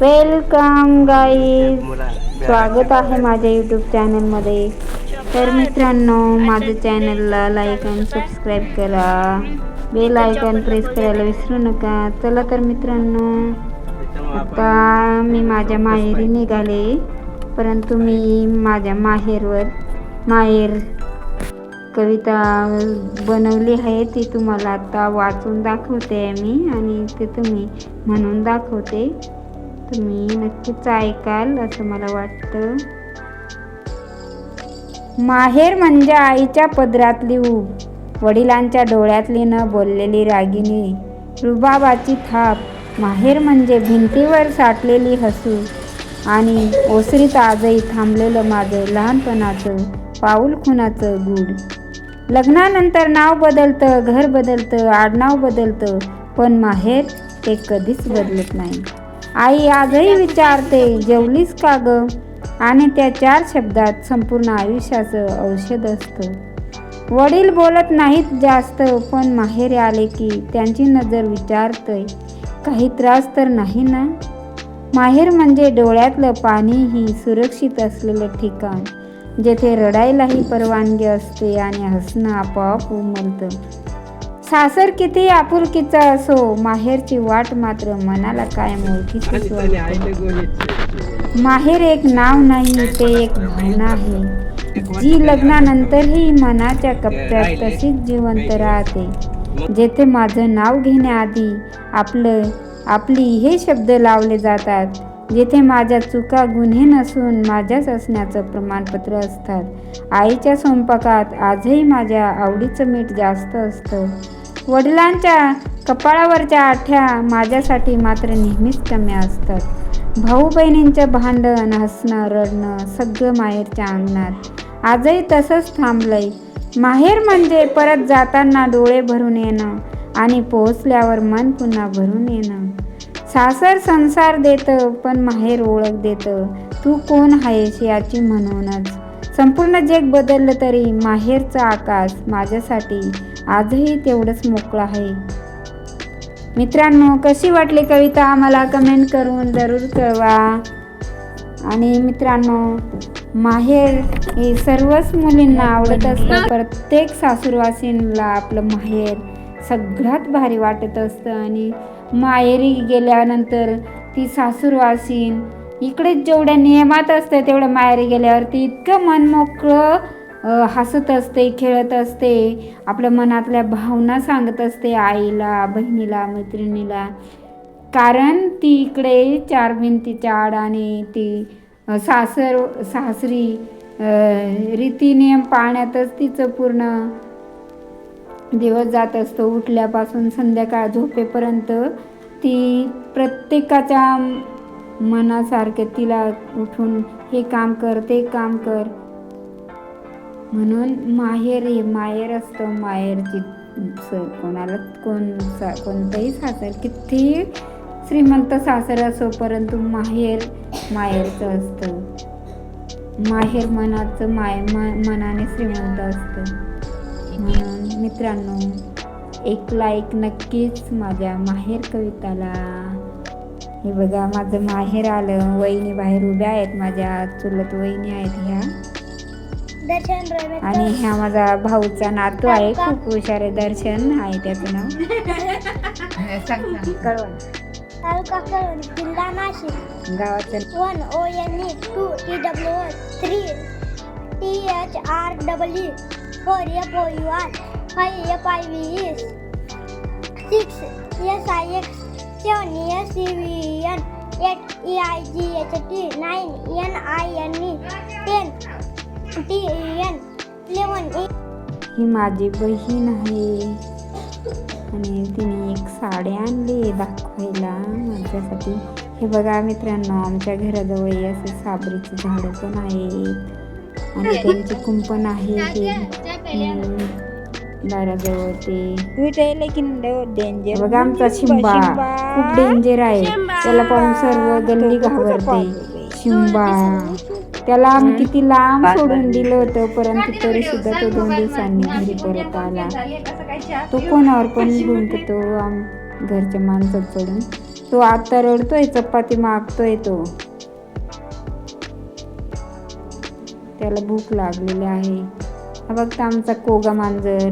Welcome guys स्वागत आहे माझ्या यूट्यूब चॅनलमध्ये तर मित्रांनो माझ्या चॅनलला लाईक आणि सबस्क्राईब करा. बेल आयकॉन प्रेस करायला विसरू नका. चला तर मित्रांनो आता मी माझ्या माहेरी निघाले. परंतु मी माझ्या माहेरवर माहेर कविता बनवली आहे. ती तुम्हाला आता वाचून दाखवते मी आणि ते तुम्ही म्हणून दाखवते. तुम्ही नक्कीच ऐकाल असं मला वाटतं. माहेर म्हणजे आईच्या पदरातली ऊब. वडिलांच्या डोळ्यातली न बोललेली रागिनी रुबाबाची थाप. माहेर म्हणजे भिंतीवर साठलेली हसू. आणि ओसरीत आजही थांबलेलं माझं लहानपणाचं पाऊल खुनाचं गूढ. लग्नानंतर नाव बदलतं घर बदलतं आडनाव बदलतं पण माहेर ते कधीच बदलत नाही. आई आजही विचारते जेवलीस का ग? आणि त्या चार शब्दात संपूर्ण आयुष्याचं औषध असतं. वडील बोलत नाहीत जास्त पण माहेर आले की त्यांची नजर विचारतय. काही त्रास तर नाही ना? माहेर म्हणजे डोळ्यातलं पाणीही सुरक्षित असलेलं ठिकाण जेथे रडायलाही परवानगी असते आणि हसणं आपोआप उमलतं. सासर किती आपुलकीचा असो माहेरची वाट मात्र मनाला कायम ओळखीचीच वाटते माहेर एक नाव नाही ते एक भावना आहे. जी लग्नानंतरही मनाच्या कप्प्यात तशीच जिवंत राहते. जेथे माझं नाव घेण्याआधी आपलं आपली हे शब्द लावले जातात जेथे माझ्या चुका गुन्हे नसून माझ्याच असण्याचं प्रमाणपत्र असतात. आईच्या स्वयंपाकात आजही माझ्या आवडीचं मीठ जास्त असतं. वडिलांच्या कपाळावरच्या आठ्या माझ्यासाठी मात्र नेहमीच कमी असतात. भाऊ बहिणींचं भांडण हसणं रडणं सगळं माहेरच्या अंगणात. आजही तसंच थांबलंय. माहेर म्हणजे परत जाताना डोळे भरून येणं आणि पोहोचल्यावर मन पुन्हा भरून येणं. सासर संसार देतं पण माहेर ओळख देतं. तू कोण आहेस याची म्हणूनच. संपूर्ण जग बदललं तरी माहेरचं आकाश माझ्यासाठी आजही तेवढंच मोकळं आहे. मित्रांनो कशी वाटली कविता? आम्हाला कमेंट करून जरूर कळवा. आणि मित्रांनो माहेर हे सर्वच मुलींना आवडत असतं. प्रत्येक सासूरवासींना आपलं माहेर सगळ्यात भारी वाटत असतं. आणि माहेरी गेल्यानंतर ती सासूरवासीन इकडे जेवढ्या नियमात असते तेवढ्या माहेरी गेल्यावर ती इतकं मनमोकळं हसत असते खेळत असते. आपल्या मनातल्या भावना सांगत असते आईला बहिणीला मैत्रिणीला. कारण ती इकडे चार भिंतीच्या आडाने ती सासर सासरी रीतीनियम रीतिनियम पाळण्यातच तिचं पूर्ण दिवस जात असतो. उठल्यापासून संध्याकाळ झोपेपर्यंत ती प्रत्येकाच्या मनासारखं तिला उठून हे काम कर ते काम कर. म्हणून माहेर हे माहेर असतं. माहेरची कोणाला कोण सा कोणतंही सासर कितीही श्रीमंत सासर असो परंतु माहेर माहेरचं असतं. माहेर मनाचं माय मनाने श्रीमंत असतं. म्हणून मित्रांनो एक लाईक नक्कीच माझ्या माहेर कविताला. हे बघा माझं माहेर आलं वहिनी बाहेर उभ्या आहेत माझ्या चुलत वहिनी आहेत ह्या. दर्शन रमेश आणि ह्या माझा भाऊचा नातू आहे खूप हुशार आहे दर्शन आहे त्याचं नाव. कळवण तालुका कळवण जिल्हा नाशिक. गावाचं one O N E two T W three T H R W four F O U R. Five F I V S six S I X seven S C V N eight E I G H T nine N I N E ten T N eleven E ही माझी बहीण आहे. आणि तिने एक साडी आणली दाखवायला माझ्यासाठी. हे बघा मित्रांनो आमच्या घराजवळ असे साबरीची झाडं पण आहेत. आणि त्यांची कुंपण आहे. हे हम्म, दाराजवळ ते डेंजर बघा आमचा शिंबा. खूप डेंजर आहे. त्याला पाहून सर्व गल्ली घाबरते. शिंबा. त्याला आम्ही किती लांब सोडून दिलं होतं परंतु तरी सुद्धा तो दोन दिवसांनी घरी परत आला. तो कोणावर पण आम घरच्या माणसात चढून तो आता रडतोय चपाती मागतोय तो. त्याला भूक लागलेली आहे. हा बघता आमचा कोगा मांजर.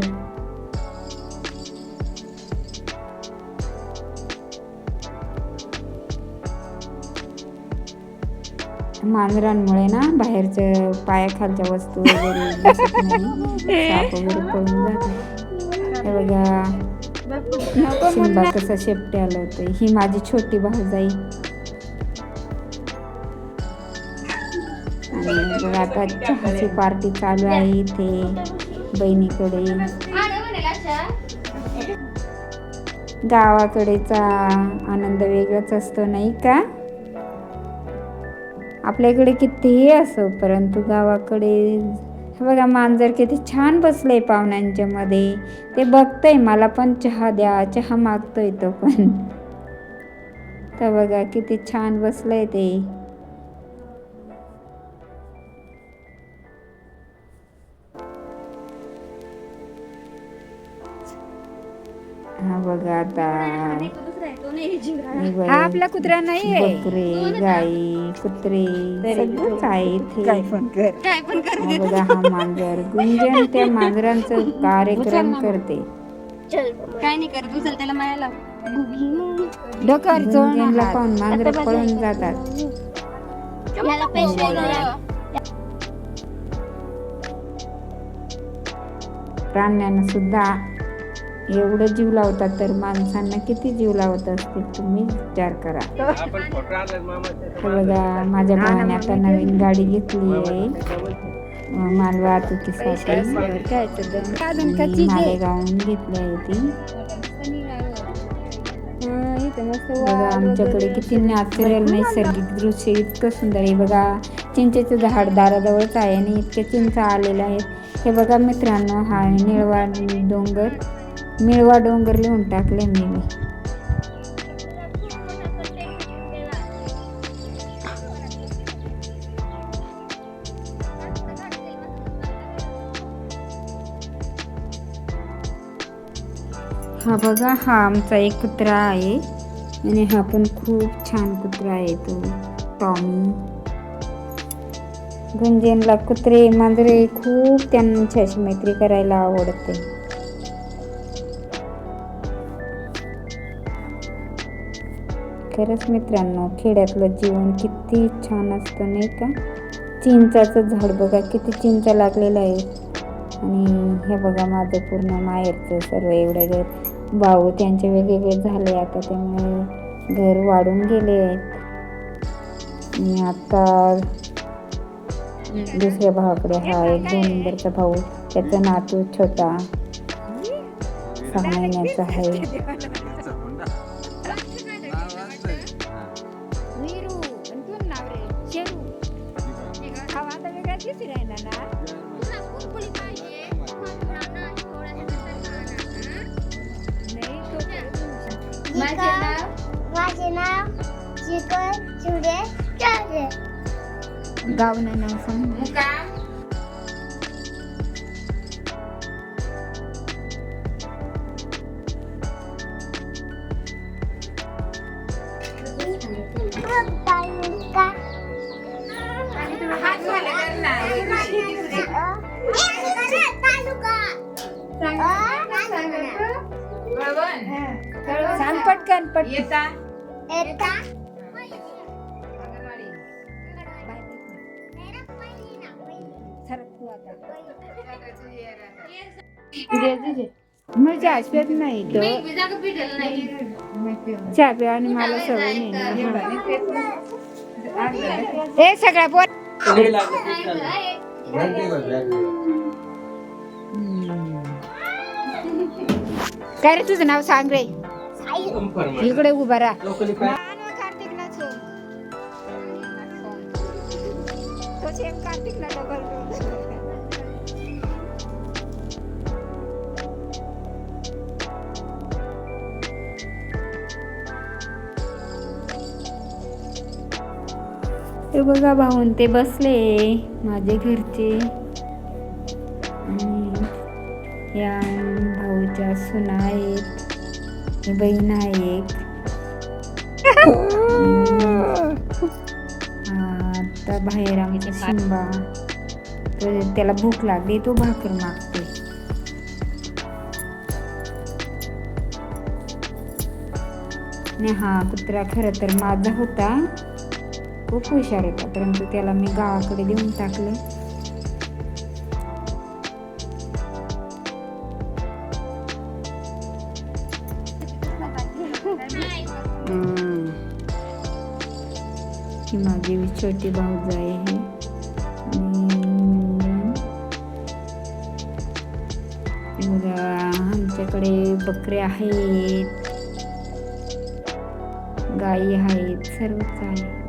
मांजरांमुळे ना बाहेरच्या पायाखालच्या वस्तू वगैरे साप पळून जाते हे बघा. शिंबा कसा शेपटे आलं होतं. ही माझी छोटी भाऊजाई. आणि म्हणजे आता चहाची पार्टी चालू आहे इथे बहिणीकडे. गावाकडेचा आनंद वेगळाच असतो नाही का? आपल्याकडे कितीही असो परंतु गावाकडे बघा मांजर किती छान बसलंय पाहुण्यांच्या मध्ये. ते बघतंय मला पण चहा द्या चहा मागतोय तो पण. तर बघा किती छान बसलंय ते. बघा आता. हे हा आपला कुत्रा नाही बकरे गाई कुत्रे सगळंच आहे इथे. काय पण कर. हा बघा हा मांजर. गुंजन त्या मांजरांचं कार्यक्रम करते. काय नाही करत. उचल त्याला मायाला डोकर गुंजनला पाहून मांजर पळून जातात. याला पैसे प्राण्यांना सुद्धा एवढं जीव लावतात तर माणसांना किती जीव लावत असतील तुम्ही विचार करा. बघा माझ्या भावाने आता नवीन गाडी घेतली आहे. माल वाहतुकीसाठी मालेगावहून घेतली आहे ती. बघा आमच्याकडे किती नॅचरल नैसर्गिक दृश्य इतकं सुंदर आहे. बघा चिंचेचं झाड दाराजवळच आहे आणि इतके चिंच आलेले आहेत. हे बघा मित्रांनो हा निळवा डोंगर. मिळवा डोंगर लिहून टाकले मी मी. हा बघा हा आमचा एक कुत्रा आहे. आणि हा पण खूप छान कुत्रा आहे तो टॉमी. गुंजनला कुत्रे मांजरे खूप त्यांच्याशी मैत्री करायला आवडते. खरंच मित्रांनो खेड्यातलं जीवन किती छान असतं नाही का? चिंचाचं झाड बघा किती चिंचा लागलेलं आहे. आणि हे बघा माझं पूर्ण माहेरचं सर्व एवढं घर. भाऊ त्यांचे वेगवेगळे झाले आता त्यामुळे घर वाढून गेले आहेत. आणि आता दुसऱ्या भावाकडे हा एक दोन नंबरचा भाऊ त्याचा नातू छोटा. सहा महिन्याचा आहे. आता वेगळा दिसू राहिला ना नाही सांग पटकन पटकन नाही तो चहा प्या आणि मला सवय नाही ना. ए सगळ्या बोल काय रे तुझं नाव सांग रे इकडे उभा राहा कार्तिक ना तो सेम कार्तिक ना डबल ते बघा भाऊन ते बसले. माझे घरचे. आणि या भाऊच्या सुना आहेत. बहीण आहे एक आता बाहेर आमचा शिंबा. तर त्याला भूक लागली तो भाकर मागते आणि हा कुत्रा खरं तर माझा होता. खूप हुशार होता परंतु त्याला मी गावाकडे देऊन टाकलं. ही माझी छोटी भाऊज आहे. आमच्याकडे बकरे आहेत. गाई आहेत सर्वच आहे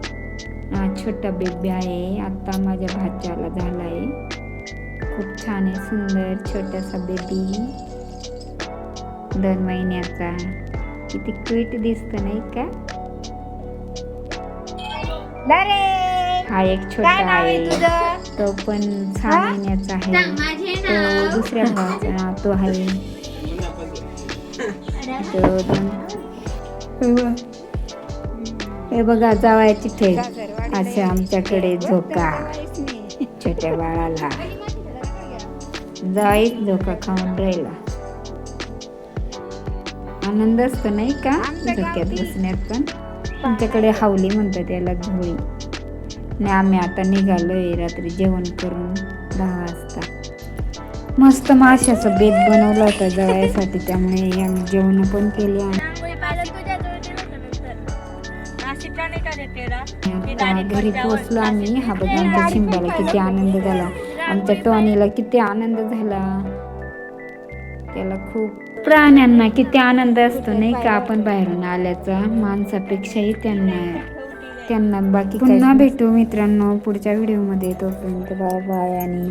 छोटा बेबी आहे. आता माझ्या भाच्याला झाला आहे खूप छान आहे सुंदर छोटासा बेबी दोन महिन्याचा. किती क्विट दिसत नाही का? हा एक छोटा आहे तो पण सहा हा? महिन्याचा आहे. तो दुसऱ्या भावाचा तो आहे. तो हे. हे बघा जावायची ठेव. असे आमच्याकडे झोका. छोट्या बाळाला. जाईत झोका खाऊन राहिला. आनंद असतो नाही का? झोक्यात बसण्यात पण. आमच्याकडे हावली म्हणतात त्याला झोळी आणि आम्ही आता निघालोय रात्री जेवण करून दहा वाजता. मस्त माशाचा बेत बनवला होता जवळसाठी त्यामुळे आम्ही जेवण पण केली आणि घरी पोहोचलो आम्ही. हा बघा आमच्या शिंबाला किती आनंद झाला. आमच्या टॉनीला किती आनंद झाला. त्याला खूप प्राण्यांना किती आनंद असतो नाही का? आपण बाहेरून आल्याचा माणसापेक्षाही त्यांना त्यांना बाकी पुन्हा भेटू मित्रांनो पुढच्या व्हिडिओमध्ये. तोपर्यंत बाय बाय आणि